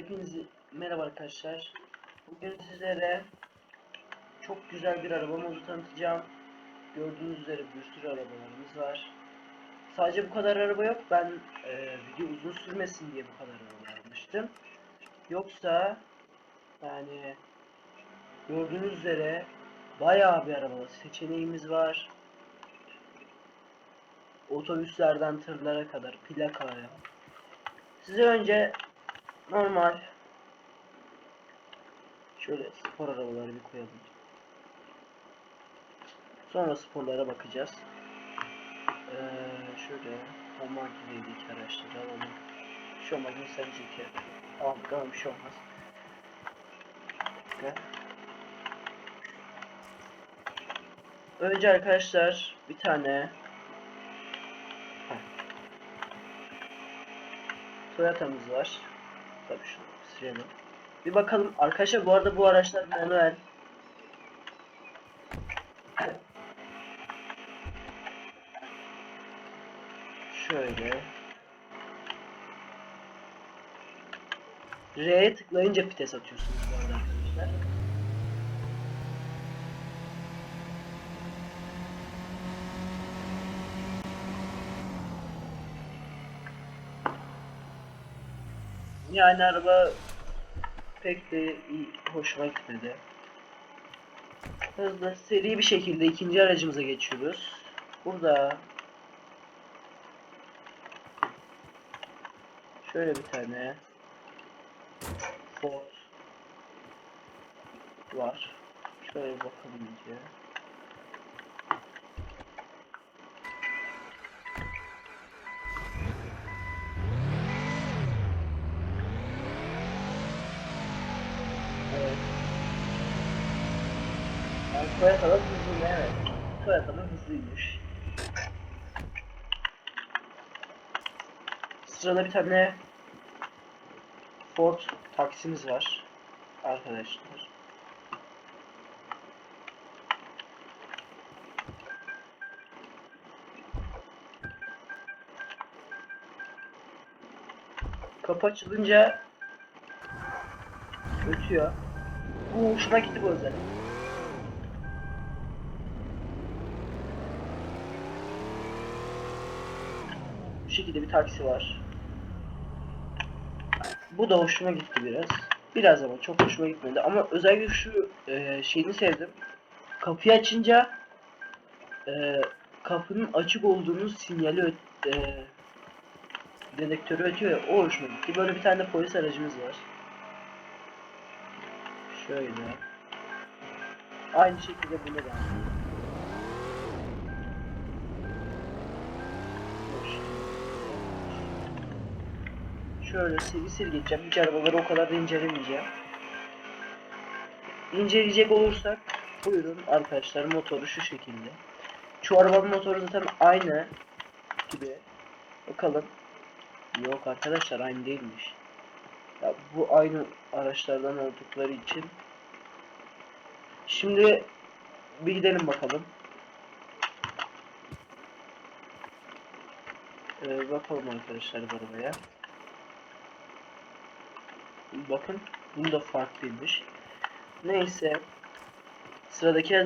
Hepinize merhaba arkadaşlar. Bugün sizlere çok güzel bir arabamızı tanıtacağım. Gördüğünüz üzere bir sürü arabalarımız var. Sadece bu kadar araba yok. Ben e, video uzun sürmesin diye bu kadar araba almıştım. Yoksa yani gördüğünüz üzere bayağı bir araba seçeneğimiz var. Otobüslerden tırlara kadar plakaya. Size önce normal şöyle spor arabaları bir koyalım. Sonra sporlara bakacağız. Ee, şöyle Homa gibiydik araçları alalım. Şey olmaz sadece iki. Tamam tamam bir şey olmaz. Önce arkadaşlar bir tane. Toyota'mız var. Tabii şunu silelim. Bir bakalım. Arkadaşlar bu arada bu araçlar manuel. Şöyle. R'ye tıklayınca vites atıyorsunuz bu arada arkadaşlar. Yani araba pek de hoşuma gitmedi. Hızlı, seri bir şekilde ikinci aracımıza geçiyoruz. Burada şöyle bir tane Ford var. Şöyle bakalım iyice. Toyota'da hızlı evet. Toyota'da hızlıymış. Sırada bir tane Ford taksimiz var. Arkadaşlar. Kapı açılınca ötüyor. Bu hoşuma gitti bu özellik. Şekilde bir taksi var. Bu da hoşuma gitti biraz. Biraz ama çok hoşuma gitmedi. Ama özellikle şu e, şeyini sevdim. Kapıyı açınca e, kapının açık olduğunu sinyali öt, e, dedektörü ötüyor ya, o hoşuma gitti. Böyle bir tane de polis aracımız var. Şöyle. Aynı şekilde bunu da. Şöyle sil sil geçeceğim. Hiç arabaları o kadar da incelemeyeceğim. İnceleyecek olursak buyurun arkadaşlar motoru şu şekilde. Şu arabanın motoru zaten aynı gibi. Bakalım. Yok arkadaşlar aynı değilmiş. Ya bu aynı araçlardan oldukları için. Şimdi bir gidelim bakalım. Ee, bakalım arkadaşlar arabaya. Bakın bunu da farklıymış. Neyse. Sıradaki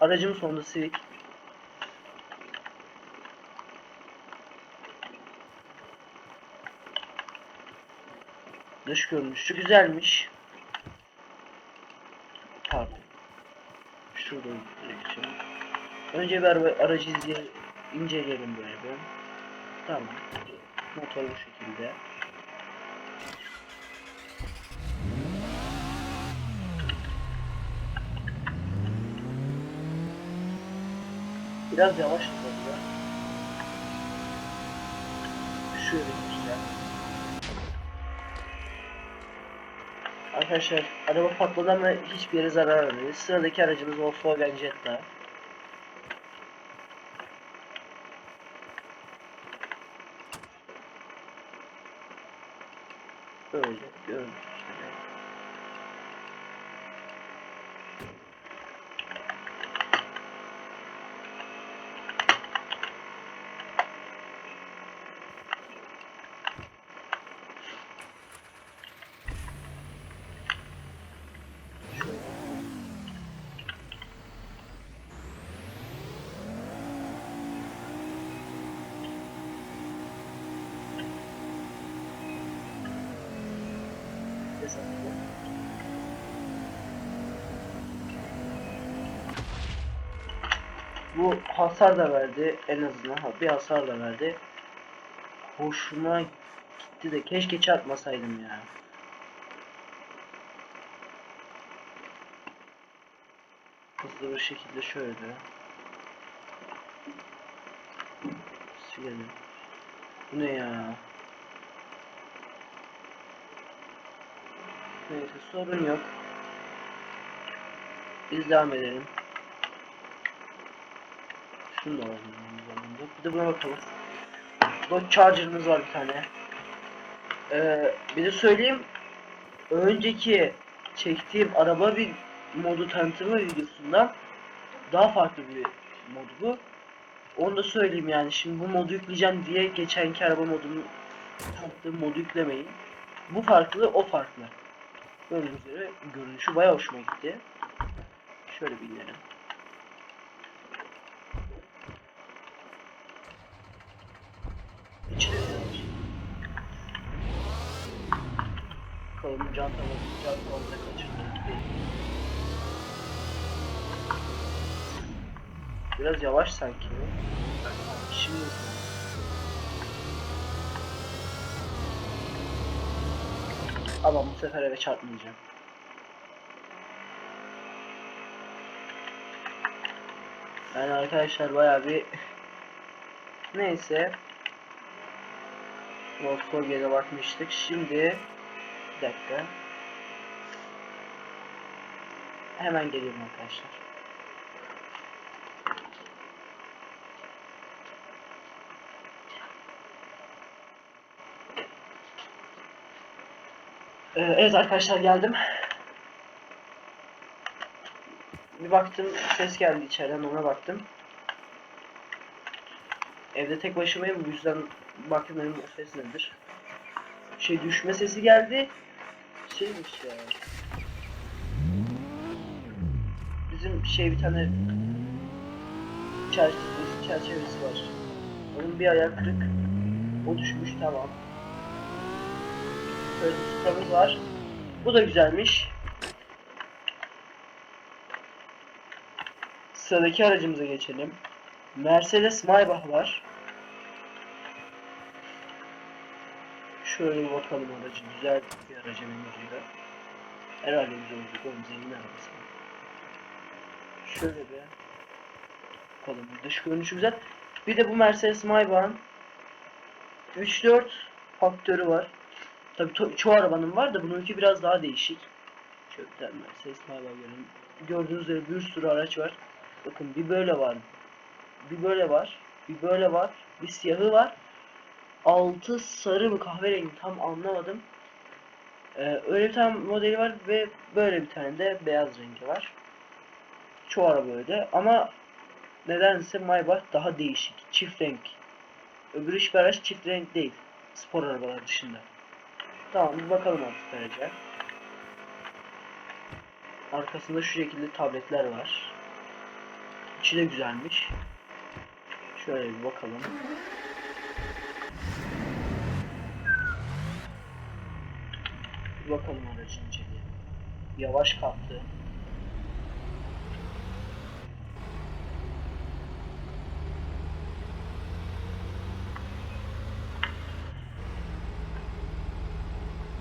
aracım, sonunda Civic. Dış görünüşü güzelmiş. Pardon. Şurada geçelim. Önce bir araba, aracı izleye, inceleyelim böyle bir. Tamam. Motor şekilde. Biraz yavaş hızlı. Şöyle güzel. Arkadaşlar araba patladı ama hiçbir yere zarar vermedi. Sıradaki aracımız Volkswagen Jetta. Böyle gördüğünüz üzere. hesaplı. Bu hasar da verdi en azından bir hasar da verdi. Hoşuma gitti de keşke çarpmasaydım ya. Hızlı bir şekilde şöyle. Silelim. Bu ne ya? Neyse sorun yok. Biz devam edelim. Şunu da alalım. Bir de buna bakalım. Dodge Charger'ımız var bir tane. Ee, bir de söyleyeyim. Önceki çektiğim araba bir modu tanıtımı videosundan daha farklı bir mod bu. Onu da söyleyeyim yani. Şimdi bu modu yükleyeceğim diye geçenki araba modunu tanıttığım modu yüklemeyin. Bu farklı, o farklı. Gördüğünüz üzere görünüşü bayağı hoşuma gitti. Şöyle bir inelim. İçine. Bakalım cantamız, cantamızda kaçırdık. Biraz yavaş sanki. Şimdi ama bu sefer eve çarpmayacağım. Yani arkadaşlar bayağı bir neyse Volkswagen'e bakmıştık. Şimdi bir dakika. Hemen geliyorum arkadaşlar. Ee, evet arkadaşlar geldim. Bir baktım ses geldi içeriden ona baktım. Evde tek başımayım bu yüzden baktım dedim o ses nedir. Şey düşme sesi geldi. Şeymiş ya. Bizim şey bir tane çerçevesi, çerçevesi var. Onun bir ayağı kırık. O düşmüş tamam. Böyle bir var. Bu da güzelmiş. Sıradaki aracımıza geçelim. Mercedes Maybach var. Şöyle bir bakalım aracı. Güzel bir araca benziyor. Herhalde güzel olacak. Oğlum zengin arabası. Şöyle bir bakalım. Dış görünüşü güzel. Bir de bu Mercedes Maybach'ın 3-4 faktörü var. Tabii to- çoğu arabanın var da bununki biraz daha değişik. Tane Mercedes Maybach görelim. Gördüğünüz üzere bir sürü araç var. Bakın bir böyle var. Bir böyle var. Bir böyle var. Bir siyahı var. Altı sarı mı kahverengi tam anlamadım. Ee, öyle bir tane modeli var ve böyle bir tane de beyaz rengi var. Çoğu araba öyle ama nedense Maybach daha değişik. Çift renk. Öbür hiçbir araç çift renk değil. Spor arabalar dışında. Tamam bir bakalım artık araca. Arkasında şu şekilde tabletler var. İçi de güzelmiş. Şöyle bir bakalım. Bir bakalım aracın inceliği. Yavaş kalktı.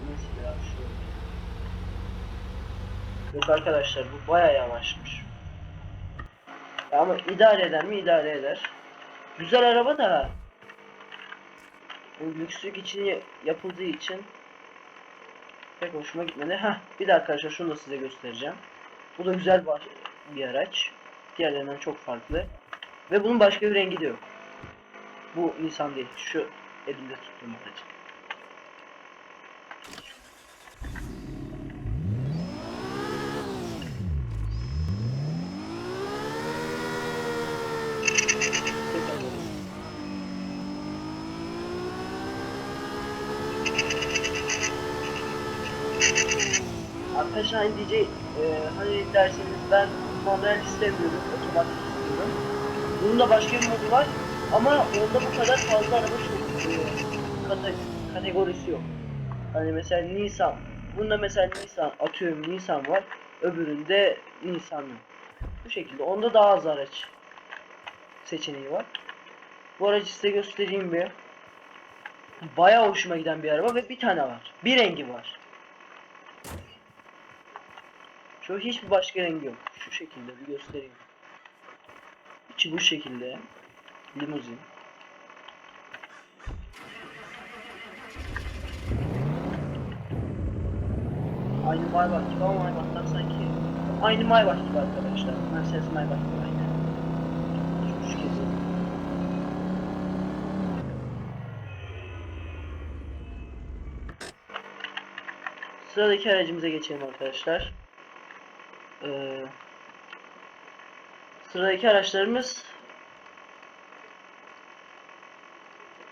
Mesela şöyle. Yok arkadaşlar bu baya yavaşmış. Ya ama idare eder mi? İdare eder. Güzel araba da bu lükslük için ya- yapıldığı için pek hoşuma gitmedi. Heh, bir de arkadaşlar şunu da size göstereceğim. Bu da güzel bir- araç. Diğerlerinden çok farklı. Ve bunun başka bir rengi de yok. Bu Nissan değil. Şu elimde tuttuğum aracın. Tekrar bakalım. Hani diyecek e, hani derseniz ben manuel istemiyorum, otomatik istiyorum. Bunun da başka bir modu var ama onda bu kadar fazla araba çok e, kate- kategorisi yok. Hani mesela Nissan Bunda mesela Nisan atıyorum Nisan var. Öbüründe Nisan yok. Bu şekilde. Onda daha az araç seçeneği var. Bu aracı size göstereyim bir. Bayağı hoşuma giden bir araba ve bir tane var. Bir rengi var. Şu hiçbir başka rengi yok. Şu şekilde bir göstereyim. İçi bu şekilde. Limuzin. Aynı Maybach gibi ama Maybach'tan sanki aynı Maybach gibi arkadaşlar. Mercedes Maybach gibi aynı. Sıradaki aracımıza geçelim arkadaşlar. Ee, sıradaki araçlarımız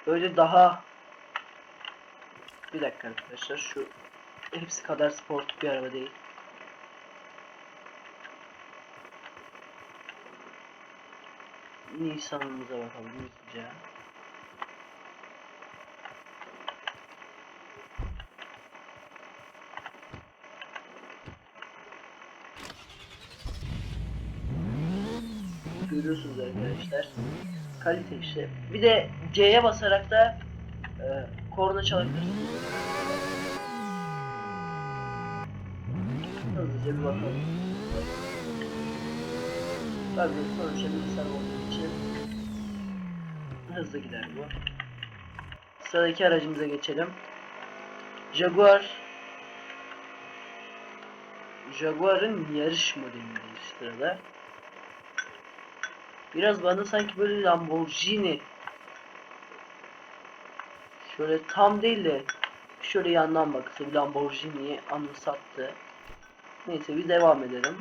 böyle daha bir dakika arkadaşlar şu hepsi kadar sportif bir araba değil. Nisan'ımıza bakalım hızlıca. Görüyorsunuz arkadaşlar. Kalite işte. Bir de C'ye basarak da e, korna çalabilirsiniz. Hızlıca bir bakalım. Tabii sonuçta bilgisayar olduğu için hızlı gider bu. Sıradaki aracımıza geçelim. Jaguar Jaguar'ın yarış modelindeyiz sırada. Biraz bana sanki böyle Lamborghini şöyle tam değil de şöyle yandan baksa bir Lamborghini'yi anımsattı. Neyse bir devam edelim.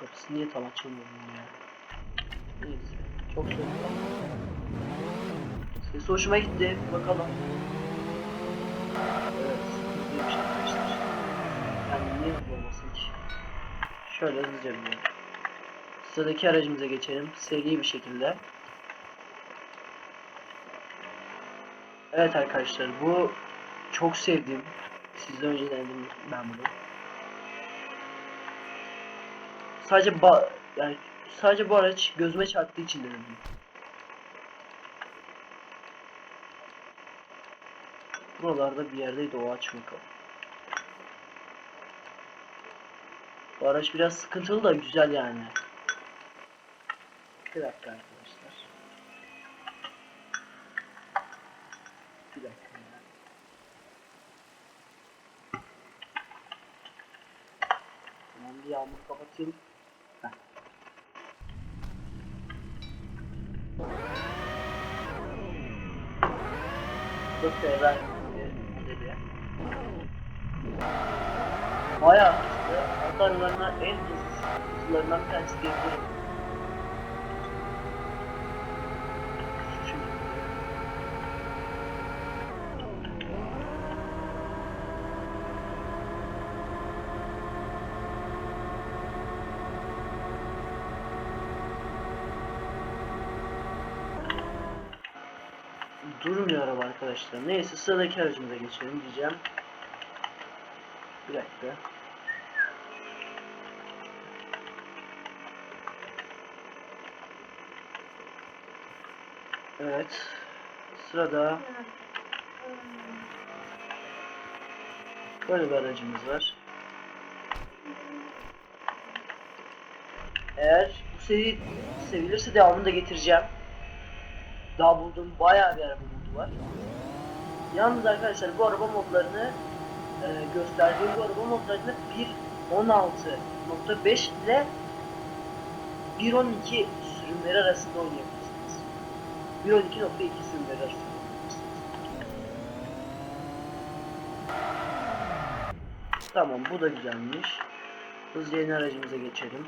Kapısı niye tam açılmıyor ya? Neyse. Çok soğuk. Sesi hoşuma gitti. Bakalım. Evet. Hızlıymış arkadaşlar. Yani niye olmasın ki? Şöyle hızlıca bir Sıradaki aracımıza geçelim. Seri bir şekilde. Evet arkadaşlar bu çok sevdiğim. Sizden önce denedim ben bunu. Sadece ba yani sadece bu araç gözüme çarptığı için denedim. Buralarda bir yerdeydi o aç bakalım. Bu araç biraz sıkıntılı da güzel yani. Bir dakika arkadaşlar. Bir dakika. Tamam bir yağmur kapatayım. Heh. Bu Ferrari modeli. Bayağı hızlı. Hatta aralarından en hızlı hızlarından bir tanesi. Şu şekilde. Durmuyor araba arkadaşlar. Neyse sıradaki aracımıza geçelim diyeceğim. Bir dakika. Evet. Sırada böyle bir aracımız var. Eğer bu seri sevilirse devamını da getireceğim. Daha bulduğum bayağı bir araba modu var. Yalnız arkadaşlar bu araba modlarını e, gösterdiğim bu araba modlarını 1.16.5 ile 1.12 sürümleri arasında oynayabilirsiniz. 1.12.2 sürümleri arasında. Tamam bu da güzelmiş. Hızlı yeni aracımıza geçelim.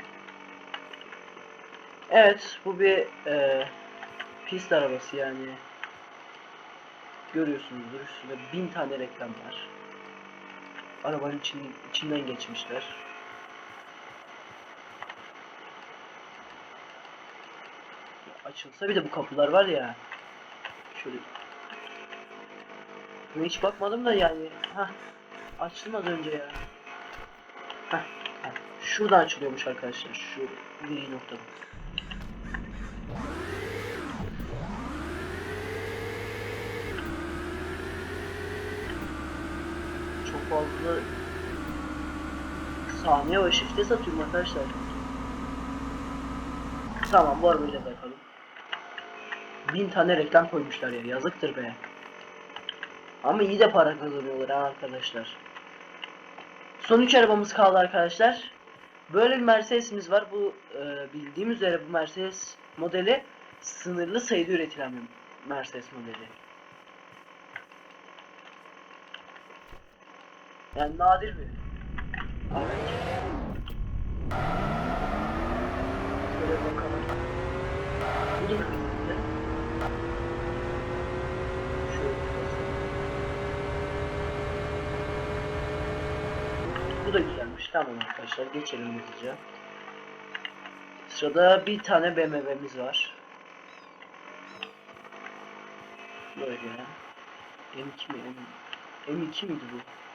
Evet bu bir e, pist arabası yani. Görüyorsunuzdur üstünde bin tane reklam var. Arabanın için, içinden geçmişler. Açılsa bir de bu kapılar var ya. Şöyle. Buna hiç bakmadım da yani. Hah. Açtım az önce ya. Heh, heh. Şuradan açılıyormuş arkadaşlar. Şu gri noktada. Fazla saniye ve shift'e satıyorum arkadaşlar. Tamam bu arabayla bırakalım. Bin tane reklam koymuşlar ya yazıktır be. Ama iyi de para kazanıyorlar arkadaşlar. Son 3 arabamız kaldı arkadaşlar. Böyle bir Mercedes'imiz var. Bu e, bildiğim üzere bu Mercedes modeli sınırlı sayıda üretilen bir Mercedes modeli. Yani nadir bir. Şöyle bakalım. Bu da güzelmiş. Tamam arkadaşlar geçelim hızlıca. Sırada bir tane BMW'miz var. Böyle. M2 mi? M... M2 miydi bu?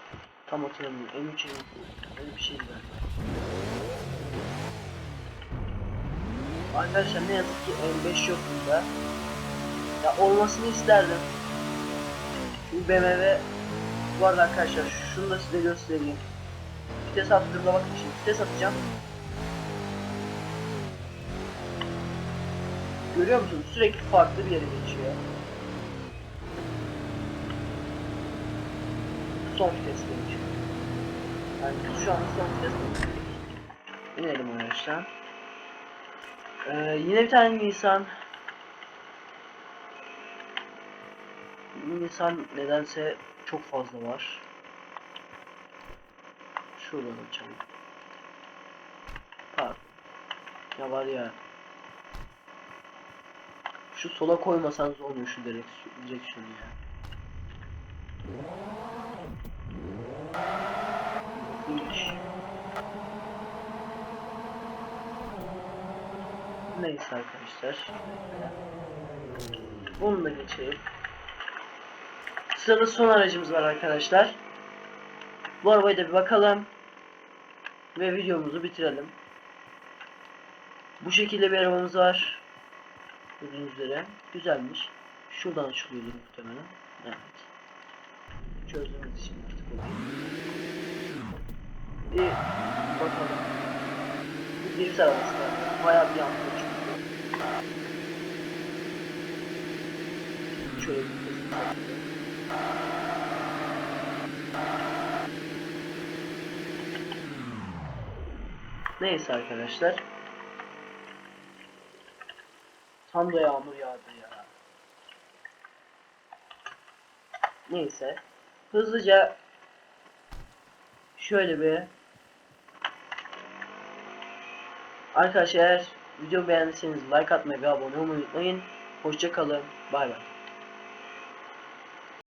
Tam hatırlamıyorum. M3 M2. Öyle bir şeydi galiba. Arkadaşlar ne yazık ki M5 yok bunda. Ya olmasını isterdim. Bu BMW bu arada arkadaşlar şunu da size göstereyim. Vites bakın şimdi vites atacağım. Görüyor musunuz? Sürekli farklı bir yere geçiyor. Son vites geçiyor. Yani şu an son vites İnelim araçtan. Ee, yine bir tane Nisan. Nisan nedense çok fazla var. Şuradan açalım. Bak. Ya var ya. Şu sola koymasanız olmuyor şu direksiyon, direksiyonu ya. Neyse arkadaşlar. Bunu da geçelim. Sırada son aracımız var arkadaşlar. Bu arabaya da bir bakalım. Ve videomuzu bitirelim. Bu şekilde bir arabamız var. Gördüğünüz üzere. Güzelmiş. Şuradan açılıyordu muhtemelen. Evet. Çözdüğümüz için artık oluyor. Bir bakalım. Bir arabası var. Bayağı bir yandı çünkü. Şöyle bir. Neyse arkadaşlar. Tam da yağmur yağdı ya. Neyse. Hızlıca şöyle bir Arkadaşlar eğer video beğendiyseniz like atmayı ve abone olmayı unutmayın. Hoşça kalın. Bay bay.